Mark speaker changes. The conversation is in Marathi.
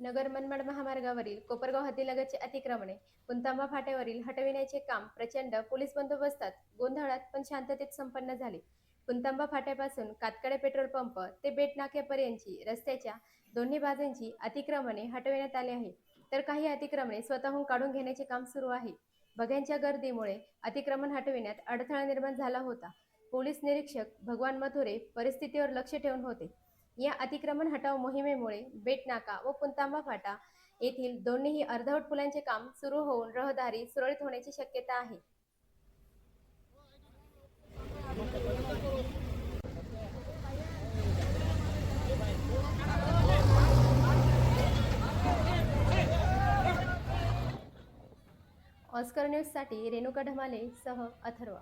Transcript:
Speaker 1: नगर मनमाड महामार्गावरील कोपरगाव हद्दीलगतचे अतिक्रमणे पुंतांबा फाट्यावरील हटविण्याचे काम प्रचंड पोलीस बंदोबस्तात गोंधळात पण शांततेत संपन्न झाले. पुंतांबा फाट्यापासून कातकडे पेट्रोल पंप ते बेट नाक्यापर्यंतची रस्त्याच्या दोन्ही बाजूंची अतिक्रमणे हटविण्यात आली आहे तर काही अतिक्रमणे स्वतःहून काढून घेण्याचे काम सुरू आहे. बघ्यांच्या गर्दीमुळे अतिक्रमण हटविण्यात अडथळा निर्माण झाला होता. पोलीस निरीक्षक भगवान मथुरे परिस्थितीवर लक्ष ठेवून होते. या अतिक्रमण हटाव मोहिमेमुळे बेट नाका व पुंतांबा फाटा येथील दोन्हीही अर्धवट पुलांचे काम सुरू होऊन रहदारी सुरळीत होण्याची शक्यता आहे. ऑस्कर न्यूजसाठी रेणुका ढमाले सह अथर्वा.